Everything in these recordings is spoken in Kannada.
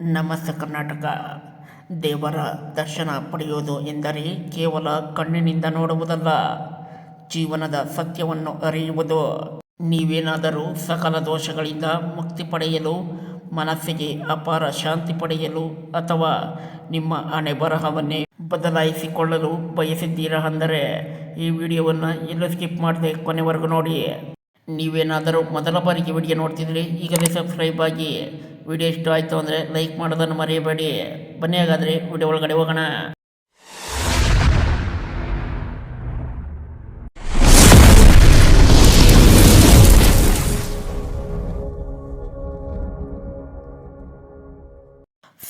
ನಮಸ್ತೆ ಕರ್ನಾಟಕ. ದೇವರ ದರ್ಶನ ಪಡೆಯುವುದು ಎಂದರೆ ಕೇವಲ ಕಣ್ಣಿನಿಂದ ನೋಡುವುದಲ್ಲ, ಜೀವನದ ಸತ್ಯವನ್ನು ಅರಿಯುವುದು. ನೀವೇನಾದರೂ ಸಕಲ ದೋಷಗಳಿಂದ ಮುಕ್ತಿ ಪಡೆಯಲು, ಮನಸ್ಸಿಗೆ ಅಪಾರ ಶಾಂತಿ ಪಡೆಯಲು ಅಥವಾ ನಿಮ್ಮ ಹಣೆ ಬರಹವನ್ನೇ ಬದಲಾಯಿಸಿಕೊಳ್ಳಲು ಬಯಸಿದ್ದೀರಾ ಅಂದರೆ ಈ ವಿಡಿಯೋವನ್ನು ಎಲ್ಲೂ ಸ್ಕಿಪ್ ಮಾಡದೆ ಕೊನೆವರೆಗೂ ನೋಡಿ. ನೀವೇನಾದರೂ ಮೊದಲ ಬಾರಿಗೆ ವಿಡಿಯೋ ನೋಡ್ತಿದ್ರೆ ಈಗಲೇ ಸಬ್ಸ್ಕ್ರೈಬ್ ಆಗಿ ವಿಡಿಯೋ ಇಷ್ಟ ಆಯಿತು ಅಂದರೆ ಲೈಕ್ ಮಾಡೋದನ್ನು ಮರೆಯಬೇಡಿ ಬನ್ನಿ ಹಾಗಾದರೆ ವಿಡಿಯೋ ಒಳಗಡೆ ಹೋಗೋಣ.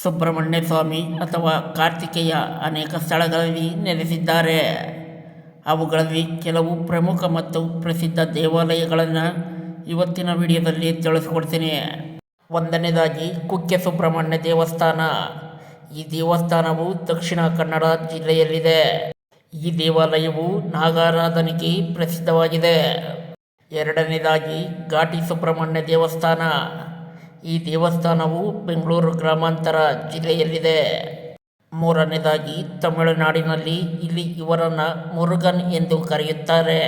ಸುಬ್ರಹ್ಮಣ್ಯ ಸ್ವಾಮಿ ಅಥವಾ ಕಾರ್ತಿಕೇಯ ಅನೇಕ ಸ್ಥಳಗಳಲ್ಲಿ ನೆಲೆಸಿದ್ದಾರೆ. ಅವುಗಳಲ್ಲಿ ಕೆಲವು ಪ್ರಮುಖ ಮತ್ತು ಪ್ರಸಿದ್ಧ ದೇವಾಲಯಗಳನ್ನು ಇವತ್ತಿನ ವಿಡಿಯೋದಲ್ಲಿ ತಿಳಿಸ್ಕೊಡ್ತೀನಿ. ಒಂದನೇದಾಗಿ ಕುಕ್ಕೆ ಸುಬ್ರಹ್ಮಣ್ಯ ದೇವಸ್ಥಾನ. ಈ ದೇವಸ್ಥಾನವು ದಕ್ಷಿಣ ಕನ್ನಡ ಜಿಲ್ಲೆಯಲ್ಲಿದೆ. ಈ ದೇವಾಲಯವು ನಾಗಾರಾಧನೆಗೆ ಪ್ರಸಿದ್ಧವಾಗಿದೆ. ಎರಡನೇದಾಗಿ ಘಾಟಿ ಸುಬ್ರಹ್ಮಣ್ಯ ದೇವಸ್ಥಾನ. ಈ ದೇವಸ್ಥಾನವು ಬೆಂಗಳೂರು ಗ್ರಾಮಾಂತರ ಜಿಲ್ಲೆಯಲ್ಲಿದೆ. ಮೂರನೇದಾಗಿ ತಮಿಳುನಾಡಿನಲ್ಲಿ ಇಲ್ಲಿ ಇವರನ್ನು ಮುರುಗನ್ ಎಂದು ಕರೆಯುತ್ತಾರೆ.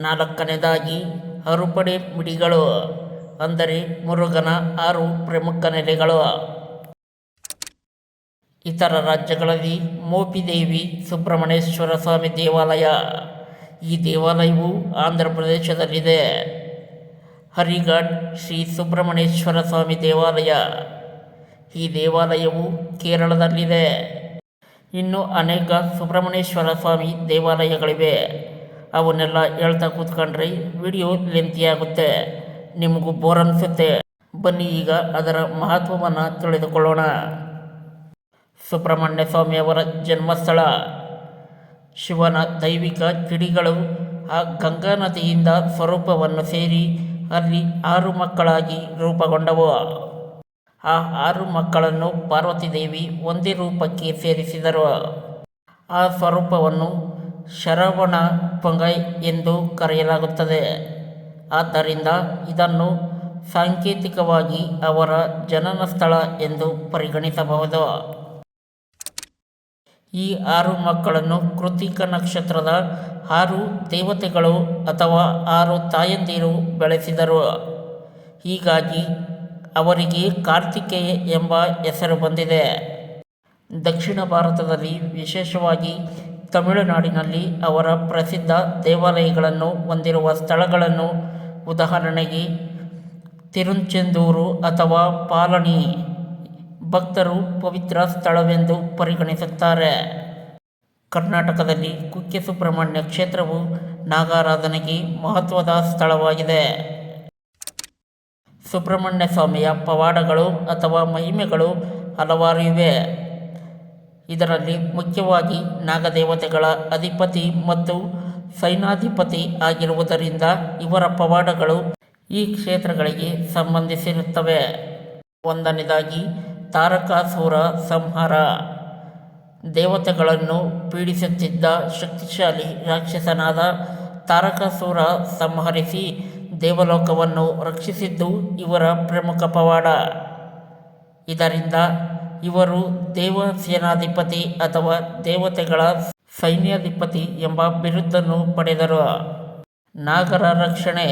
ನಾಲ್ಕನೇದಾಗಿ ಅರುಪಡೆ ಮಿಡಿಗಳು. ಅಂದರೆ ಮುರುಗನ ಆರು ಪ್ರಮುಖ ನೆಲೆಗಳು. ಇತರ ರಾಜ್ಯಗಳಲ್ಲಿ ಮೋಪಿದೇವಿ ಸುಬ್ರಹ್ಮಣ್ಯೇಶ್ವರ ಸ್ವಾಮಿ ದೇವಾಲಯ. ಈ ದೇವಾಲಯವು ಆಂಧ್ರ ಪ್ರದೇಶದಲ್ಲಿದೆ. ಹರಿಘಾಟ್ ಶ್ರೀ ಸುಬ್ರಹ್ಮಣ್ಯೇಶ್ವರ ಸ್ವಾಮಿ ದೇವಾಲಯ. ಈ ದೇವಾಲಯವು ಕೇರಳದಲ್ಲಿದೆ. ಇನ್ನು ಅನೇಕ ಸುಬ್ರಹ್ಮಣ್ಯೇಶ್ವರ ಸ್ವಾಮಿ ದೇವಾಲಯಗಳಿವೆ. ಅವನ್ನೆಲ್ಲ ಹೇಳ್ತಾ ಕೂತ್ಕೊಂಡ್ರೆ ವಿಡಿಯೋ ಲೆಂತಿಯಾಗುತ್ತೆ. ನಿಮಗೂ ಬೋರ್ ಅನಿಸುತ್ತೆ. ಬನ್ನಿ ಈಗ ಅದರ ಮಹತ್ವವನ್ನು ತಿಳಿದುಕೊಳ್ಳೋಣ. ಸುಬ್ರಹ್ಮಣ್ಯ ಸ್ವಾಮಿಯವರ ಜನ್ಮಸ್ಥಳ. ಶಿವನ ದೈವಿಕ ಕಿಡಿಗಳು ಆ ಗಂಗಾ ನದಿಯಿಂದ ಸ್ವರೂಪವನ್ನು ಸೇರಿ ಅಲ್ಲಿ ಆರು ಮಕ್ಕಳಾಗಿ ರೂಪುಗೊಂಡವು. ಆ ಆರು ಮಕ್ಕಳನ್ನು ಪಾರ್ವತಿದೇವಿ ಒಂದೇ ರೂಪಕ್ಕೆ ಸೇರಿಸಿದರು. ಆ ಸ್ವರೂಪವನ್ನು ಶರವಣ ಪೊಂಗೈ ಎಂದು ಕರೆಯಲಾಗುತ್ತದೆ. ಆದ್ದರಿಂದ ಇದನ್ನು ಸಾಂಕೇತಿಕವಾಗಿ ಅವರ ಜನನ ಸ್ಥಳ ಎಂದು ಪರಿಗಣಿಸಬಹುದು. ಈ ಆರು ಮಕ್ಕಳನ್ನು ಕೃತಿಕ ನಕ್ಷತ್ರದ ಆರು ದೇವತೆಗಳು ಅಥವಾ ಆರು ತಾಯಂದಿರು ಬೆಳೆಸಿದರು. ಹೀಗಾಗಿ ಅವರಿಗೆ ಕಾರ್ತಿಕೇಯ ಎಂಬ ಹೆಸರು ಬಂದಿದೆ. ದಕ್ಷಿಣ ಭಾರತದಲ್ಲಿ ವಿಶೇಷವಾಗಿ ತಮಿಳುನಾಡಿನಲ್ಲಿ ಅವರ ಪ್ರಸಿದ್ಧ ದೇವಾಲಯಗಳನ್ನು ಹೊಂದಿರುವ ಸ್ಥಳಗಳನ್ನು ಉದಾಹರಣೆಗೆ ತಿರುಂಚೆಂದೂರು ಅಥವಾ ಪಾಲನಿ. ಭಕ್ತರು ಪವಿತ್ರ ಸ್ಥಳವೆಂದು ಪರಿಗಣಿಸುತ್ತಾರೆ. ಕರ್ನಾಟಕದಲ್ಲಿ ಕುಕ್ಕೆ ಸುಬ್ರಹ್ಮಣ್ಯ ಕ್ಷೇತ್ರವು ನಾಗಾರಾಧನೆಗೆ ಮಹತ್ವದ ಸ್ಥಳವಾಗಿದೆ. ಸುಬ್ರಹ್ಮಣ್ಯ ಸ್ವಾಮಿಯ ಪವಾಡಗಳು ಅಥವಾ ಮಹಿಮೆಗಳು ಹಲವಾರು ಇವೆ. ಇದರಲ್ಲಿ ಮುಖ್ಯವಾಗಿ ನಾಗದೇವತೆಗಳ ಅಧಿಪತಿ ಮತ್ತು ಸೈನಾಧಿಪತಿ ಆಗಿರುವುದರಿಂದ ಇವರ ಪವಾಡಗಳು ಈ ಕ್ಷೇತ್ರಗಳಿಗೆ ಸಂಬಂಧಿಸಿರುತ್ತವೆ. ಒಂದನೇದಾಗಿ ತಾರಕಾಸುರ ಸಂಹಾರ. ದೇವತೆಗಳನ್ನು ಪೀಡಿಸುತ್ತಿದ್ದ ಶಕ್ತಿಶಾಲಿ ರಾಕ್ಷಸನಾದ ತಾರಕಾಸುರ ಸಂಹರಿಸಿ ದೇವಲೋಕವನ್ನು ರಕ್ಷಿಸಿದ್ದು ಇವರ ಪ್ರಮುಖ ಪವಾಡ. ಇದರಿಂದ ಇವರು ದೇವ ಸೇನಾಧಿಪತಿ ಅಥವಾ ದೇವತೆಗಳ ಸೈನ್ಯಾಧಿಪತಿ ಎಂಬ ಬಿರುದನ್ನು ಪಡೆದರು. ನಾಗರ ರಕ್ಷಣೆ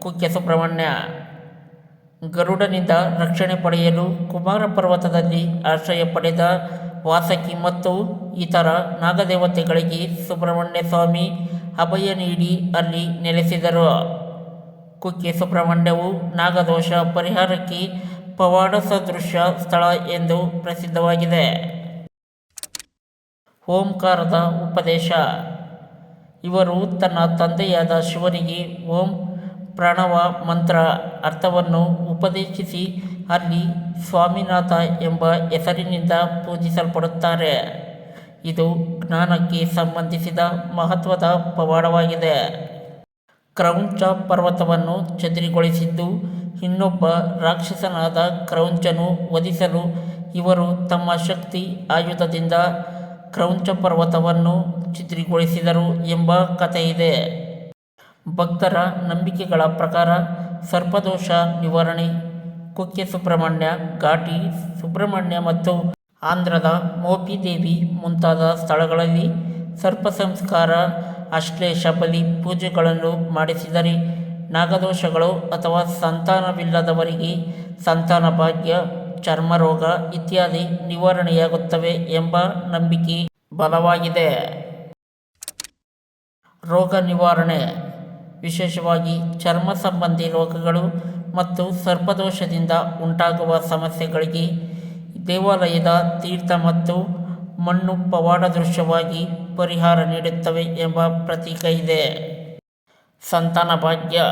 ಕುಕ್ಕೆ ಸುಬ್ರಹ್ಮಣ್ಯ ಗರುಡನಿಂದ ರಕ್ಷಣೆ ಪಡೆಯಲು ಕುಮಾರ ಪರ್ವತದಲ್ಲಿ ಆಶ್ರಯ ಪಡೆದ ವಾಸಕಿ ಮತ್ತು ಇತರ ನಾಗದೇವತೆಗಳಿಗೆ ಸುಬ್ರಹ್ಮಣ್ಯ ಸ್ವಾಮಿ ಅಭಯ ನೀಡಿ ಅಲ್ಲಿ ನೆಲೆಸಿದರು. ಕುಕ್ಕೆ ಸುಬ್ರಹ್ಮಣ್ಯವು ನಾಗದೋಷ ಪರಿಹಾರಕ್ಕೆ ಪವಾಡ ಸದೃಶ್ಯ ಸ್ಥಳ ಎಂದು ಪ್ರಸಿದ್ಧವಾಗಿದೆ. ಓಂಕಾರದ ಉಪದೇಶ. ಇವರು ತನ್ನ ತಂದೆಯಾದ ಶಿವನಿಗೆ ಓಂ ಪ್ರಣವ ಮಂತ್ರ ಅರ್ಥವನ್ನು ಉಪದೇಶಿಸಿ ಅಲ್ಲಿ ಸ್ವಾಮಿನಾಥ ಎಂಬ ಹೆಸರಿನಿಂದ ಪೂಜಿಸಲ್ಪಡುತ್ತಾರೆ. ಇದು ಜ್ಞಾನಕ್ಕೆ ಸಂಬಂಧಿಸಿದ ಮಹತ್ವದ ಪವಾಡವಾಗಿದೆ. ಕ್ರೌಂಚ ಪರ್ವತವನ್ನು ಚದುರಿಗೊಳಿಸಿದ್ದು ಇನ್ನೊಬ್ಬ ರಾಕ್ಷಸನಾದ ಕ್ರೌಂಚನು ವಧಿಸಲು ಇವರು ತಮ್ಮ ಶಕ್ತಿ ಆಯುಧದಿಂದ ಕ್ರೌಂಚ ಪರ್ವತವನ್ನು ಚಿತ್ರಿಗೊಳಿಸಿದರು ಎಂಬ ಕಥೆಯಿದೆ. ಭಕ್ತರ ನಂಬಿಕೆಗಳ ಪ್ರಕಾರ ಸರ್ಪದೋಷ ನಿವಾರಣೆ, ಕುಕ್ಕೆ ಸುಬ್ರಹ್ಮಣ್ಯ, ಘಾಟಿ ಸುಬ್ರಹ್ಮಣ್ಯ ಮತ್ತು ಆಂಧ್ರದ ಮೋಪಿದೇವಿ ಮುಂತಾದ ಸ್ಥಳಗಳಲ್ಲಿ ಸರ್ಪ ಸಂಸ್ಕಾರ, ಅಶ್ಲೇಷ ಬಲಿ ಪೂಜೆಗಳನ್ನು ಮಾಡಿಸಿದರೆ ನಾಗದೋಷಗಳು ಅಥವಾ ಸಂತಾನವಿಲ್ಲದವರಿಗೆ ಸಂತಾನ ಭಾಗ್ಯ, ಚರ್ಮರೋಗ ಇತ್ಯಾದಿ ನಿವಾರಣೆಯಾಗುತ್ತವೆ ಎಂಬ ನಂಬಿಕೆ ಬಲವಾಗಿದೆ. ರೋಗ ನಿವಾರಣೆ, ವಿಶೇಷವಾಗಿ ಚರ್ಮ ಸಂಬಂಧಿ ರೋಗಗಳು ಮತ್ತು ಸರ್ಪದೋಷದಿಂದ ಉಂಟಾಗುವ ಸಮಸ್ಯೆಗಳಿಗೆ ದೇವಾಲಯದ ತೀರ್ಥ ಮತ್ತು ಮಣ್ಣು ಪವಾಡ ದೃಶ್ಯವಾಗಿ ಪರಿಹಾರ ನೀಡುತ್ತವೆ ಎಂಬ ಪ್ರತೀಕ ಇದೆ. ಸಂತಾನ ಭಾಗ್ಯ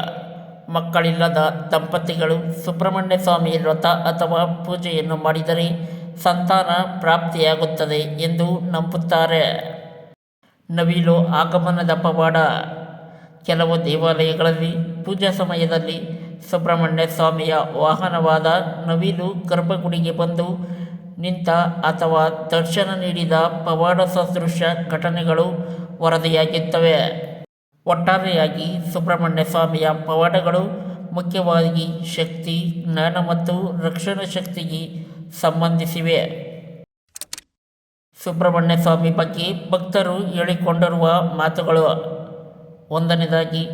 ಮಕ್ಕಳಿಲ್ಲದ ದಂಪತಿಗಳು ಸುಬ್ರಹ್ಮಣ್ಯ ಸ್ವಾಮಿ ವ್ರತ ಅಥವಾ ಪೂಜೆಯನ್ನು ಮಾಡಿದರೆ ಸಂತಾನ ಪ್ರಾಪ್ತಿಯಾಗುತ್ತದೆ ಎಂದು ನಂಬುತ್ತಾರೆ. ನವಿಲು ಆಗಮನದ ಪವಾಡ. ಕೆಲವು ದೇವಾಲಯಗಳಲ್ಲಿ ಪೂಜಾ ಸಮಯದಲ್ಲಿ ಸುಬ್ರಹ್ಮಣ್ಯ ಸ್ವಾಮಿಯ ವಾಹನವಾದ ನವಿಲು ಗರ್ಭಗುಡಿಗೆ ಬಂದು ನಿಂತ ಅಥವಾ ದರ್ಶನ ನೀಡಿದ ಪವಾಡ ಸದೃಶ ಘಟನೆಗಳು ವರದಿಯಾಗಿರ್ತವೆ ಒಟ್ಟಾರೆಯಾಗಿ ಸುಬ್ರಹ್ಮಣ್ಯ ಸ್ವಾಮಿಯ ಪವಾಡಗಳು ಮುಖ್ಯವಾಗಿ ಶಕ್ತಿ, ಜ್ಞಾನ ಮತ್ತು ರಕ್ಷಣಾ ಶಕ್ತಿಗೆ ಸಂಬಂಧಿಸಿವೆ. ಸುಬ್ರಹ್ಮಣ್ಯ ಸ್ವಾಮಿ ಬಗ್ಗೆ ಭಕ್ತರು ಹೇಳಿಕೊಂಡಿರುವ ಮಾತುಗಳು. ಒಂದನೇದಾಗಿ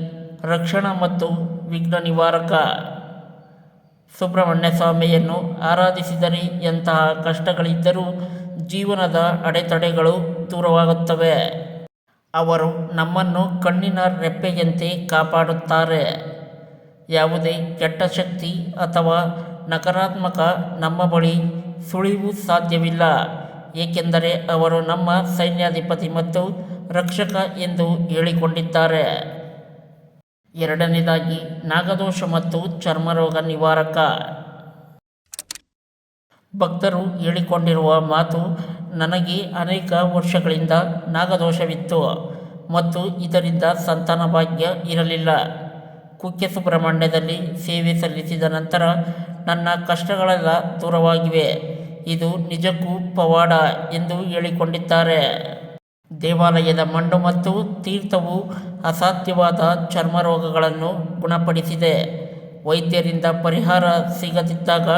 ರಕ್ಷಣಾ ಮತ್ತು ವಿಘ್ನ ನಿವಾರಕ. ಸುಬ್ರಹ್ಮಣ್ಯ ಸ್ವಾಮಿಯನ್ನು ಆರಾಧಿಸಿದರೆ ಎಂತಹ ಕಷ್ಟಗಳಿದ್ದರೂ ಜೀವನದ ಅಡೆತಡೆಗಳು ದೂರವಾಗುತ್ತವೆ. ಅವರು ನಮ್ಮನ್ನು ಕಣ್ಣಿನ ರೆಪ್ಪೆಯಂತೆ ಕಾಪಾಡುತ್ತಾರೆ. ಯಾವುದೇ ಕೆಟ್ಟ ಶಕ್ತಿ ಅಥವಾ ನಕಾರಾತ್ಮಕ ನಮ್ಮ ಬಳಿ ಸುಳಿವು ಸಾಧ್ಯವಿಲ್ಲ, ಏಕೆಂದರೆ ಅವರು ನಮ್ಮ ಸೈನ್ಯಾಧಿಪತಿ ಮತ್ತು ರಕ್ಷಕ ಎಂದು ಹೇಳಿಕೊಂಡಿದ್ದಾರೆ. ಎರಡನೇದಾಗಿ ನಾಗದೋಷ ಮತ್ತು ಚರ್ಮರೋಗ ನಿವಾರಕ. ಭಕ್ತರು ಹೇಳಿಕೊಂಡಿರುವ ಮಾತು ನನಗೆ ಅನೇಕ ವರ್ಷಗಳಿಂದ ನಾಗದೋಷವಿತ್ತು ಮತ್ತು ಇದರಿಂದ ಸಂತಾನ ಭಾಗ್ಯ ಇರಲಿಲ್ಲ. ಕುಕ್ಕೆ ಸುಬ್ರಹ್ಮಣ್ಯದಲ್ಲಿ ಸೇವೆ ಸಲ್ಲಿಸಿದ ನಂತರ ನನ್ನ ಕಷ್ಟಗಳೆಲ್ಲ ದೂರವಾಗಿವೆ. ಇದು ನಿಜಕ್ಕೂ ಪವಾಡ ಎಂದು ಹೇಳಿಕೊಂಡಿದ್ದಾರೆ. ದೇವಾಲಯದ ಮಣ್ಣು ಮತ್ತು ತೀರ್ಥವು ಅಸಾಧ್ಯವಾದ ಚರ್ಮರೋಗಗಳನ್ನು ಗುಣಪಡಿಸಿದೆ. ವೈದ್ಯರಿಂದ ಪರಿಹಾರ ಸಿಗದಿದ್ದಾಗ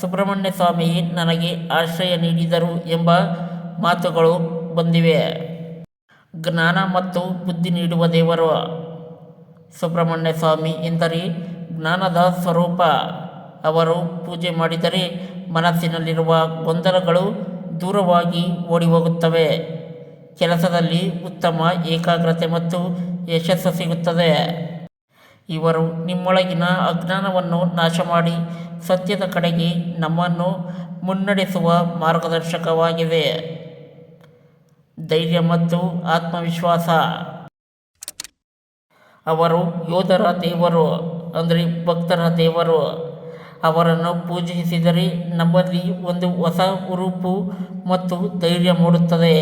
ಸುಬ್ರಹ್ಮಣ್ಯ ಸ್ವಾಮಿ ನನಗೆ ಆಶ್ರಯ ನೀಡಿದರು ಎಂಬ ಮಾತುಗಳು ಬಂದಿವೆ. ಜ್ಞಾನ ಮತ್ತು ಬುದ್ಧಿ ನೀಡುವ ದೇವರು ಸುಬ್ರಹ್ಮಣ್ಯ ಸ್ವಾಮಿ ಎಂದರೆ ಜ್ಞಾನದ ಸ್ವರೂಪ. ಅವರು ಪೂಜೆ ಮಾಡಿದರೆ ಮನಸ್ಸಿನಲ್ಲಿರುವ ಗೊಂದಲಗಳು ದೂರವಾಗಿ ಓಡಿ ಹೋಗುತ್ತವೆ ಕೆಲಸದಲ್ಲಿ ಉತ್ತಮ ಏಕಾಗ್ರತೆ ಮತ್ತು ಯಶಸ್ಸು ಸಿಗುತ್ತದೆ. ಇವರು ನಿಮ್ಮೊಳಗಿನ ಅಜ್ಞಾನವನ್ನು ನಾಶ ಮಾಡಿ ಸತ್ಯದ ಕಡೆಗೆ ನಮ್ಮನ್ನು ಮುನ್ನಡೆಸುವ ಮಾರ್ಗದರ್ಶಕವಾಗಿದೆ ಧೈರ್ಯ ಮತ್ತು ಆತ್ಮವಿಶ್ವಾಸ. ಅವರು ಯೋಧರ ದೇವರು, ಅಂದರೆ ಭಕ್ತರ ದೇವರು. ಅವರನ್ನು ಪೂಜಿಸಿದರೆ ನಮ್ಮಲ್ಲಿ ಒಂದು ಹೊಸ ಹುರುಪು ಮತ್ತು ಧೈರ್ಯ ಮೂಡುತ್ತದೆ.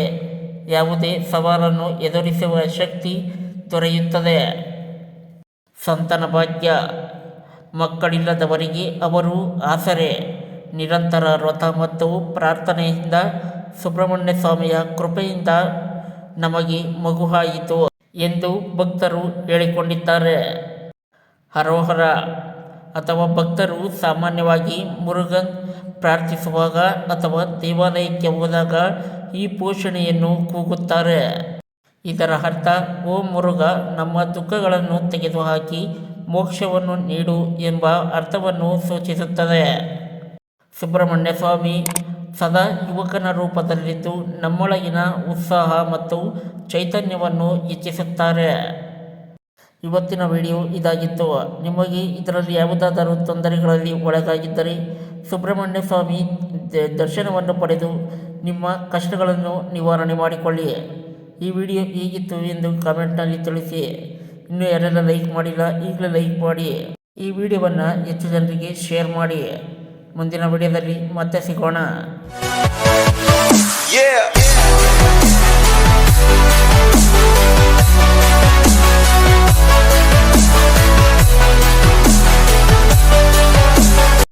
ಯಾವುದೇ ಸವಾಲನ್ನು ಎದುರಿಸುವ ಶಕ್ತಿ ದೊರೆಯುತ್ತದೆ. ಸಂತಾನ ಭಾಗ್ಯ ಮಕ್ಕಳಿಲ್ಲದವರಿಗೆ ಅವರು ಆಸರೆ, ನಿರಂತರ ವ್ರತ ಮತ್ತು ಪ್ರಾರ್ಥನೆಯಿಂದ ಸುಬ್ರಹ್ಮಣ್ಯ ಸ್ವಾಮಿಯ ಕೃಪೆಯಿಂದ ನಮಗೆ ಮಗು ಆಯಿತು ಎಂದು ಭಕ್ತರು ಹೇಳಿಕೊಂಡಿದ್ದಾರೆ. ಹರೋಹರ ಅಥವಾ ಭಕ್ತರು ಸಾಮಾನ್ಯವಾಗಿ ಮುರುಗನ್ ಪ್ರಾರ್ಥಿಸುವಾಗ ಅಥವಾ ದೇವಾಲಯಕ್ಕೆ ಹೋದಾಗ ಈ ಪೋಷಣೆಯನ್ನು ಕೂಗುತ್ತಾರೆ. ಇದರ ಅರ್ಥ, ಓ ಮುರುಘ, ನಮ್ಮ ದುಃಖಗಳನ್ನು ತೆಗೆದುಹಾಕಿ ಮೋಕ್ಷವನ್ನು ನೀಡು ಎಂಬ ಅರ್ಥವನ್ನು ಸೂಚಿಸುತ್ತದೆ. ಸುಬ್ರಹ್ಮಣ್ಯ ಸ್ವಾಮಿ ಸದಾ ಯುವಕನ ರೂಪದಲ್ಲಿದ್ದು ನಮ್ಮೊಳಗಿನ ಉತ್ಸಾಹ ಮತ್ತು ಚೈತನ್ಯವನ್ನು ಹೆಚ್ಚಿಸುತ್ತಾರೆ. ಇವತ್ತಿನ ವಿಡಿಯೋ ಇದಾಗಿತ್ತು. ನಿಮಗೆ ಇದರಲ್ಲಿ ಯಾವುದಾದರೂ ತೊಂದರೆಗಳಲ್ಲಿ ಒಳಗಾಗಿದ್ದರೆ ಸುಬ್ರಹ್ಮಣ್ಯ ಸ್ವಾಮಿ ದರ್ಶನವನ್ನು ಪಡೆದು ನಿಮ್ಮ ಕಷ್ಟಗಳನ್ನು ನಿವಾರಣೆ ಮಾಡಿಕೊಳ್ಳಿ. ಈ ವಿಡಿಯೋ ಹೇಗಿತ್ತು ಎಂದು ಕಮೆಂಟ್ನಲ್ಲಿ ತಿಳಿಸಿ. ಇನ್ನೂ ಯಾರೆಲ್ಲ ಲೈಕ್ ಮಾಡಿಲ್ಲ, ಈಗಲೇ ಲೈಕ್ ಮಾಡಿ. ಈ ವಿಡಿಯೋವನ್ನು ಹೆಚ್ಚು ಜನರಿಗೆ ಶೇರ್ ಮಾಡಿ. ಮುಂದಿನ ವಿಡಿಯೋದಲ್ಲಿ ಮತ್ತೆ ಸಿಗೋಣ.